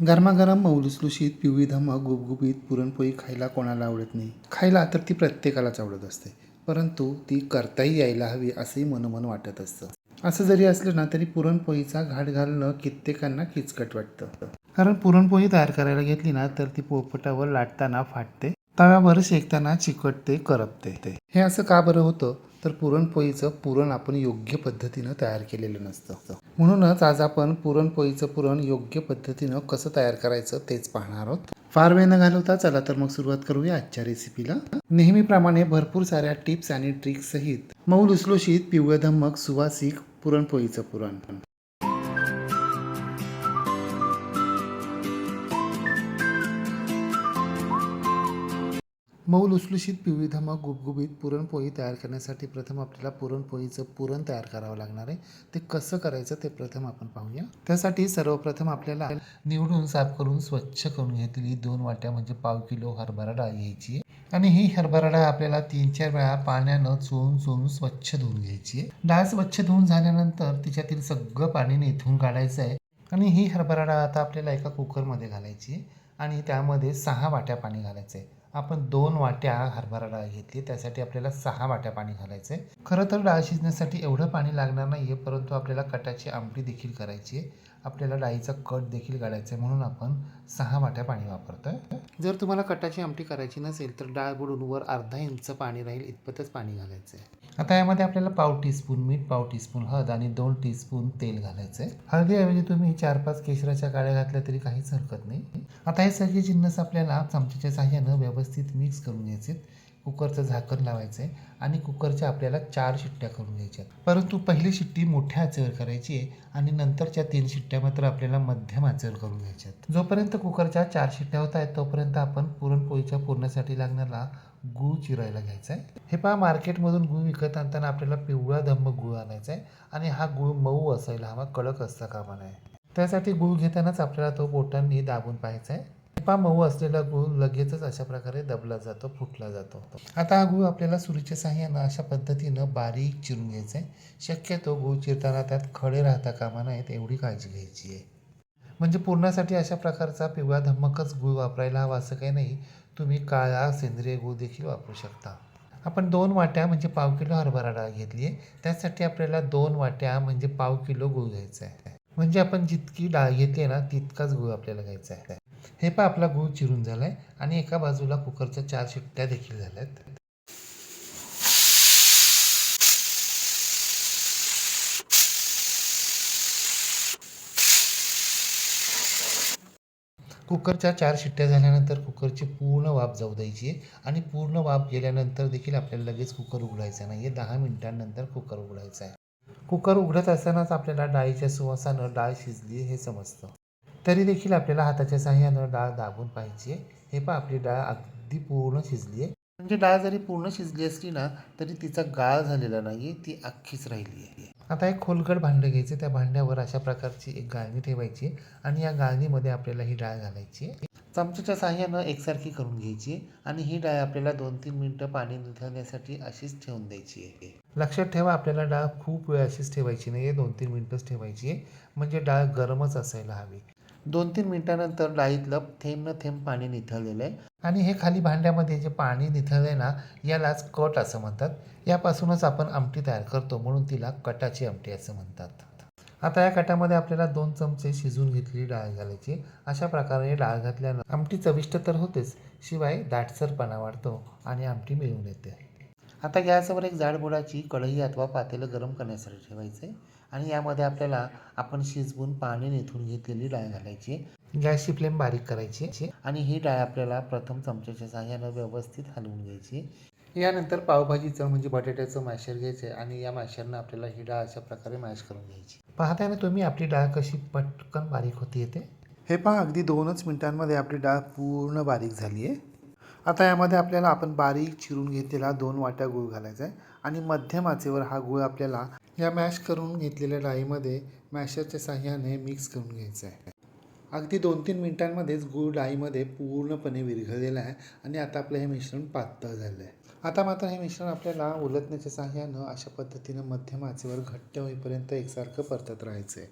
गरमागरम मऊलुसलुशीत पिवळी धमक गुबगुबीत पुरणपोळी खायला कोणाला आवडत नाही. खायला तर ती प्रत्येकालाच आवडत असते परंतु ती करताही यायला हवी असंही मनोमन वाटत असतं. असं जरी असलं ना तरी पुरणपोळीचा घाट घालणं कित्येकांना किचकट वाटतं. कारण पुरणपोळी तयार करायला घेतली ना तर ती पोपटावर लाटताना फाटते तव्यावर शेकताना चिकटते करपते. हे असं का बरं होतं? तर पुरणपोळीचं पुरण आपण योग्य पद्धतीनं तयार केलेलं नसतं. म्हणूनच आज आपण पुरणपोळीचं पुरण योग्य पद्धतीनं कसं तयार करायचं तेच पाहणार आहोत. फार वेळ न घालवता चला तर मग सुरुवात करूया आजच्या रेसिपीला नेहमीप्रमाणे भरपूर साऱ्या टिप्स आणि ट्रिक्स सहित मऊ लुसलुशीत पिवळं धम्मक सुवासिक पुरणपोळीचं पुरण. मऊ लुसलुशीत पिवळी धमक गुबगुबीत पुरणपोळी तयार करण्यासाठी प्रथम आपल्याला पुरणपोळीचं पुरण तयार करावं लागणार आहे. ते कसं करायचं ते प्रथम आपण पाहूया. त्यासाठी सर्वप्रथम आपल्याला निवडून साफ करून स्वच्छ करून घेतलेली दोन वाट्या म्हणजे पाव किलो हरभरा डाळ घ्यायची आणि ही हरभरा डाळ आपल्याला तीन चार वेळा पाण्यानं चोळून चोळून स्वच्छ धुवून घ्यायची आहे. डाळ स्वच्छ धुवून झाल्यानंतर तिच्यातील सगळं पाणी निथून काढायचं आहे. आणि ही हरभरा डाळ आता आपल्याला एका कुकरमध्ये घालायची आहे. आणि त्यामध्ये सहा वाट्या पाणी घालायचं आहे. आपण दोन वाट्या हरभरा डाळ घेतली. त्यासाठी आपल्याला सहा वाट्या पाणी घालायचं आहे खरं तर डाळ शिजण्यासाठी एवढं पाणी लागणार नाही आहे परंतु आपल्याला कटाची आमटी देखील करायची आहे आपल्याला डाळीचा कट देखील काढायचा आहे म्हणून आपण सहा वाट्या पाणी वापरतो आहे जर तुम्हाला कटाची आमटी करायची नसेल तर डाळ बुडून वर अर्धा इंच पाणी राहील इतपतच पाणी घालायचं आहे आता यामध्ये आपल्याला पाव टीस्पून मीठ पाव टीस्पून हळद आणि दोन टीस्पून तेल घालायचं आहे हळदीऐवजी तुम्ही चार पाच केशराच्या काळ्या घातल्या तरी काहीच हरकत नाही. आता हे सगळे जिन्नस आपल्याला चमच्याच्या साह्यानं व्यवस्थित व्यवस्थित मिक्स करून घ्यायचे. कुकरचं झाकण लावायचं आहे आणि कुकरच्या आपल्याला चार शिट्ट्या करून घ्यायच्या परंतु पहिली शिट्टी मोठ्या आचेवर करायची आहे आणि नंतरच्या तीन शिट्ट्या मात्र आपल्याला मध्यम आचेवर करून घ्यायच्यात. जोपर्यंत कुकरच्या चार शिट्ट्या होत आहेत तोपर्यंत आपण पुरणपोळीच्या पुरण्यासाठी लागणारा गूळ चिरायला घ्यायचा आहे हे पहा मार्केटमधून गूळ विकत आणताना आपल्याला पिवळा धम्म गूळ आणायचा आहे आणि हा गूळ मऊ असायला हवा कडक असता कामा नये. त्यासाठी गूळ घेतानाच आपल्याला तो बोटांनी दाबून पाहायचा आहे मऊ असलेला गूळ लगेचच अशा प्रकारे दबला जातो फुटला जातो. आता हा गूळ आपल्याला सुरीच्या साह्यानं अशा पद्धतीनं बारीक चिरून घ्यायचा आहे शक्यतो गूळ चिरताना त्यात खडे राहता कामा नाहीत एवढी काळजी घ्यायची आहे. म्हणजे पूर्णासाठी अशा प्रकारचा पिवळा धम्मकच गूळ वापरायला हवा असं काही नाही. तुम्ही काळा सेंद्रिय गूळ देखील वापरू शकता. आपण दोन वाट्या म्हणजे पाव किलो हरभरा डाळ घेतली आहे. त्यासाठी आपल्याला दोन वाट्या म्हणजे पाव किलो गूळ घ्यायचा आहे म्हणजे आपण जितकी डाळ घेतली आहे ना तितकाच गूळ आपल्याला घ्यायचा आहे. हे पहा आपला गूळ चिरून झाला आहे आणि एका बाजूला कुकरच्या चार शिट्ट्या देखील झाल्या आहेत कुकरच्या चार शिट्ट्या झाल्यानंतर कुकरची पूर्ण वाफ जाऊ द्यायची आहे आणि पूर्ण वाफ गेल्यानंतर देखील आपल्याला लगेच कुकर उघडायचा नाही आहे दहा मिनिटांनंतर कुकर उघडायचा आहे. कुकर उघडत असतानाच आपल्याला डाळीच्या सुवासानं डाळ शिजली हे समजतं. तरी देखील आपल्याला हाताच्या साह्यानं डाळ दाबून पाहिजे. हे पण आपली डाळ अगदी पूर्ण शिजली आहे. म्हणजे डाळ जरी पूर्ण शिजली असली ना तरी तिचा गाळ झालेला नाही ती अख्खीच राहिली आहे. आता एक खोलगड भांडं घ्यायचं त्या भांड्यावर अशा प्रकारची एक गाळणी ठेवायची आणि या गाळणीमध्ये आपल्याला ही डाळ घालायची चमच्याच्या साह्यानं एकसारखी करून घ्यायची आणि ही डाळ आपल्याला दोन तीन मिनटं पाणी निथळण्यासाठी अशीच ठेवून द्यायची आहे. लक्षात ठेवा आपल्याला डाळ खूप वेळ अशीच ठेवायची नाही आहे दोन तीन मिनटंच ठेवायची आहे. म्हणजे डाळ गरमच असायला हवी. दोन तीन मिनिटानंतर डाळीतलं थेंब न थेंब पाणी निथळलेलं आहे. आणि हे खाली भांड्यामध्ये जे पाणी निथळलं आहे ना यालाच कट असं म्हणतात. यापासूनच आपण आमटी तयार करतो म्हणून तिला कटाची आमटी असं म्हणतात. आता या कटामध्ये आपल्याला दोन चमचे शिजून घेतलेली डाळ घालायची. अशा प्रकारे डाळ घातल्यानं आमटी चविष्ट तर होतेच शिवाय दाटसरपणा वाढतो आणि आमटी मिळून येते. आता गॅसवर एक जाडबुडाची कढई अथवा पातेलं गरम करण्यासाठी ठेवायचं आहे आणि यामध्ये आपल्याला आपण शिजवून पाणी नेथून घेतलेली डाळ घालायची. गॅसची फ्लेम बारीक करायची आणि ही डाळ आपल्याला प्रथम चमच्याच्या सहाय्यानं व्यवस्थित हलवून घ्यायची. यानंतर पावभाजीचं म्हणजे बटाट्याचं मॅशर घ्यायचं आहे आणि या मॅशरनं आपल्याला ही डाळ अशा प्रकारे मॅश करून घ्यायची. पाहताय ना तुम्ही आपली डाळ कशी पटकन बारीक होती येते? हे पहा अगदी दोनच मिनिटांमध्ये आपली डाळ पूर्ण बारीक झाली आहे आता यामध्ये आपल्याला आपण बारीक चिरून घेतलेला दोन वाट्या गूळ घालायचा आहे. आणि मध्यम आचेवर हा गूळ आपल्याला या मॅश करून घेतलेल्या डाळीमध्ये मॅशरच्या साह्याने मिक्स करून घ्यायचा आहे. अगदी दोन तीन मिनिटांमध्येच गूळ डाळीमध्ये पूर्णपणे विरघळलेला आहे आणि आता आपलं हे मिश्रण पातळ झालं आहे. आता मात्र हे मिश्रण आपल्याला उलटण्याच्या साह्यानं अशा पद्धतीनं मध्यम आचेवर घट्ट होईपर्यंत एकसारखं परतत राहायचं आहे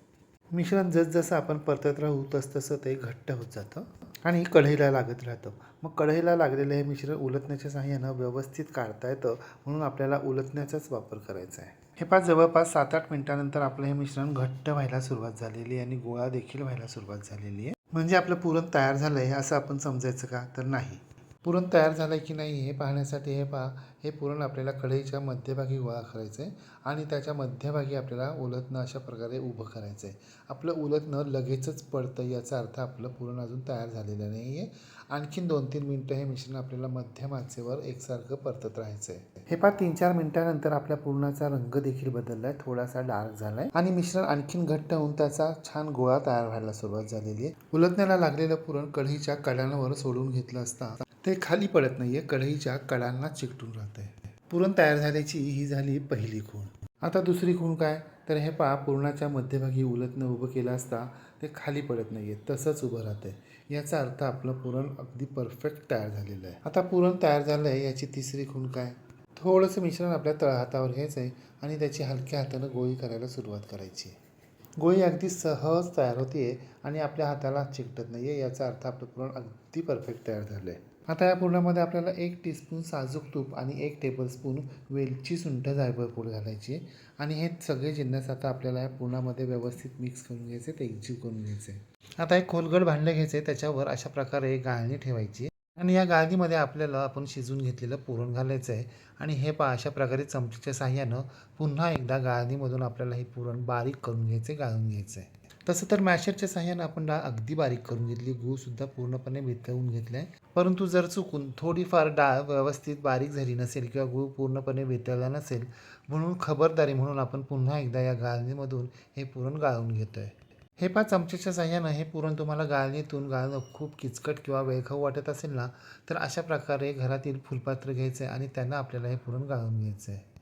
मिश्रण जसजसं आपण परतत राहू तसतसं ते घट्ट होत जातं. आणि कढईला लागत राहतं. मग कढईला लागलेलं हे मिश्रण उलटण्याच्या साह्यानं व्यवस्थित काढता येतं म्हणून आपल्याला उलटण्याचाच वापर करायचा आहे. हे पाच जवळपास सात आठ मिनिटानंतर आपलं हे मिश्रण घट्ट व्हायला सुरुवात झालेली आहे आणि गोळा देखील व्हायला सुरुवात झालेली आहे. म्हणजे आपलं पुरण तयार झालं आहे असं आपण समजायचं का? तर नाही. पुरण तयार झालं आहे की नाही हे पाहण्यासाठी हे पहा हे पुरण आपल्याला कढईच्या मध्यभागी गोळा करायचं आहे. आणि त्याच्या मध्यभागी आपल्याला उलटणं अशा प्रकारे उभं करायचं आहे आपलं उलटणं लगेचच पडतं याचा अर्थ आपलं पुरण अजून तयार झालेलं नाही आहे आणखीन दोन तीन मिनटं हे मिश्रण आपल्याला मध्यम आचेवर एकसारखं परतत राहायचं आहे हे पहा तीन चार मिनिटानंतर आपल्या पुरणाचा रंग देखील बदलला आहे थोडासा डार्क झाला आहे आणि मिश्रण आणखीन घट्ट होऊन त्याचा छान गोळा तयार व्हायला सुरुवात झालेली आहे. उलटण्याला लागलेलं पुरण कढईच्या कड्यांवर सोडून घेतलं असता ते खाली पडत नाहीये. कढईच्या कडांना चिकटून राहते पुरण तयार झाल्याची ही झाली पहिली खूण. आता दुसरी खूण काय? तर हे पहा पुरणाच्या मध्यभागी उलटणं उभं केलं असता ते खाली पडत नाही आहे तसंच उभं राहतंय. याचा अर्थ आपलं पुरण अगदी परफेक्ट तयार झालेलं आहे. आता पुरण तयार झालं आहे याची तिसरी खूण काय? थोडंसं मिश्रण आपल्या तळहातावर घ्यायचं आहे आणि त्याची हलक्या हातानं गोळी करायला सुरुवात करायची. गोळी अगदी सहज तयार होते आणि आपल्या हाताला चिकटत नाही आहे याचा अर्थ आपलं पुरण अगदी परफेक्ट तयार झालं आहे आता या पुरणामध्ये आपल्याला एक टीस्पून साजूक तूप आणि एक टेबलस्पून वेलची सुंठ जायफळ पूड घालायची आहे. आणि हे सगळे जिन्नस आता आपल्याला या पुरणामध्ये व्यवस्थित मिक्स करून घ्यायचे ते एकजीव करून घ्यायचे. आता एक खोलगड भांडं आहे त्याच्यावर अशा प्रकारे गाळणी ठेवायची. आणि या गाळणीमध्ये आपल्याला आपण शिजून घेतलेलं पुरण घालायचं आहे. आणि हे पा अशा प्रकारे चमचीच्या साह्यानं पुन्हा एकदा गाळणीमधून आपल्याला हे पुरण बारीक करून घ्यायचे गाळून घ्यायचं. आहे तसं तर मॅशरच्या साह्यानं आपण डाळ अगदी बारीक करून घेतली. गूळसुद्धा पूर्णपणे वितळून घेतला आहे परंतु जर चुकून थोडीफार डाळ व्यवस्थित बारीक झाली नसेल किंवा गूळ पूर्णपणे वितळला नसेल म्हणून खबरदारी म्हणून आपण पुन्हा एकदा या गाळणीमधून हे पुरण गाळून घेतो आहे हे पाच चमच्याच्या साह्यानं हे पुरण तुम्हाला गाळणीतून गाळणं खूप किचकट किंवा वेळखाऊ वाटत असेल ना तर अशा प्रकारे घरातील फुलपात्र घ्यायचं आहे आणि त्यांना आपल्याला हे पुरण गाळून घ्यायचं आहे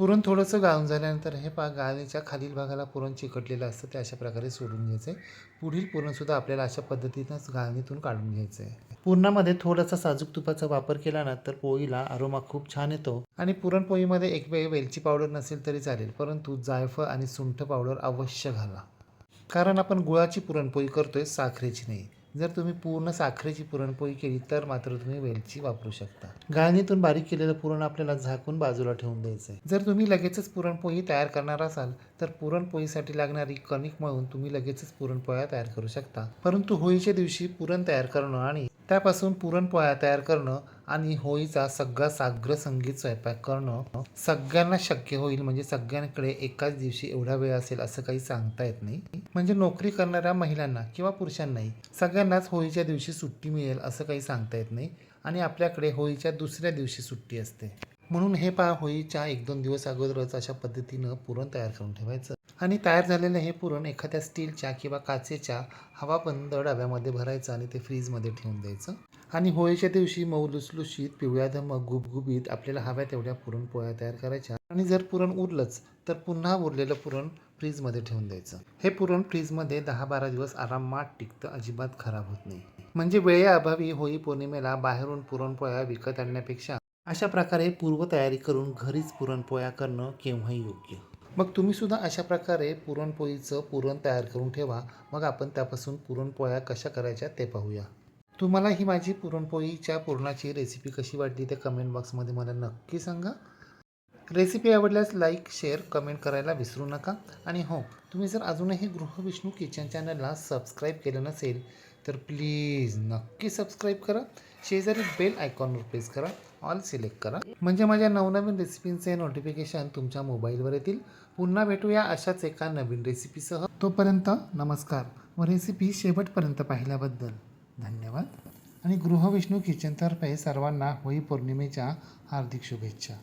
पुरण थोडंसं गाळून झाल्यानंतर हे पा गाळणीच्या खालील भागाला पुरण चिकटलेलं असतं ते अशा प्रकारे सोडून घ्यायचं आहे पुढील पुरणसुद्धा आपल्याला अशा पद्धतीनंच गाळणीतून काढून घ्यायचं आहे पुरणामध्ये थोडासा साजूक तुपाचा वापर केला ना तर पोळीला अरोमा खूप छान येतो. आणि पुरणपोळीमध्ये एक वेळ वेलची पावडर नसेल तरी चालेल परंतु जायफळ आणि सुंठ पावडर अवश्य घाला. कारण आपण गुळाची पुरणपोळी करतोय साखरेची नाही. जर तुम्ही पूर्ण साखरेची पुरणपोळी केली तर मात्र तुम्ही वेलची वापरू शकता. गाळणीतून बारीक केलेलं पुरण आपल्याला झाकून बाजूला ठेवून द्यायचं आहे जर तुम्ही लगेचच पुरणपोळी तयार करणार असाल तर पुरणपोळीसाठी लागणारी कणिक मळून तुम्ही लगेचच पुरणपोळ्या तयार करू शकता. परंतु होळीच्या दिवशी पुरण तयार करणं आणि त्यापासून पुरणपोळ्या तयार करणं आणि होळीचा सगळा साग्र संगीत स्वयंपाक करणं सगळ्यांना शक्य होईल. म्हणजे सगळ्यांकडे एकाच दिवशी एवढा वेळ असेल असं काही सांगता येत नाही. म्हणजे नोकरी करणाऱ्या महिलांना किंवा पुरुषांनाही सगळ्यांनाच होळीच्या दिवशी सुट्टी मिळेल असं काही सांगता येत नाही. आणि आपल्याकडे होळीच्या दुसऱ्या दिवशी सुट्टी असते. म्हणून हे पहा होळीच्या एक दोन दिवस अगोदरच अशा पद्धतीनं पुरण तयार करून ठेवायचं. आणि तयार झालेलं हे पुरण एखाद्या स्टीलच्या किंवा काचेच्या हवाबंद डब्यामध्ये भरायचं आणि ते फ्रीजमध्ये ठेवून द्यायचं. आणि होळीच्या दिवशी मऊ लुसलुशीत पिवळ्या धमक गुबगुबीत आपल्याला हव्या तेवढ्या पुरणपोळ्या तयार करायच्या. आणि जर पुरण उरलंच तर पुन्हा उरलेलं पुरण फ्रीजमध्ये ठेवून द्यायचं. हे पुरण फ्रीजमध्ये दहा बारा दिवस आरामात टिकतं अजिबात खराब होत नाही. म्हणजे वेळेअभावी होळी पौर्णिमेला बाहेरून पुरणपोळ्या विकत आणण्यापेक्षा अशा प्रकारे पूर्वतयारी करून घरीच पुरणपोळ्या करणं केव्हाही योग्य. मग तुम्ही सुद्धा अशा प्रकारे पुरणपोळीचं पुरण तयार करून ठेवा. मग आपण त्यापासून पुरणपोळ्या कशा करायच्या ते पाहूया. तुम्हाला ही माझी पुरणपोळीच्या पुरणाची रेसिपी कशी वाटली ते कमेंट बॉक्समध्ये मला नक्की सांगा. रेसिपी आवडल्यास लाईक शेअर कमेंट करायला विसरू नका. आणि हो तुम्ही जर अजूनही गृहविष्णू किचन चॅनलला सबस्क्राईब केलं नसेल तर प्लीज नक्की सबस्क्राईब करा. शेजारी बेल आयकॉनवर प्रेस करा. ऑल सिलेक्ट करा. म्हणजे माझ्या नवनवीन रेसिपींचे नोटिफिकेशन तुमच्या मोबाईलवर येतील. पुन्हा भेटूया अशाच एका नवीन रेसिपीसह तोपर्यंत नमस्कार. व रेसिपी शेवटपर्यंत पाहिल्याबद्दल धन्यवाद. आणि गृहविष्णू किचनतर्फे सर्वांना होळी पौर्णिमेच्या हार्दिक शुभेच्छा.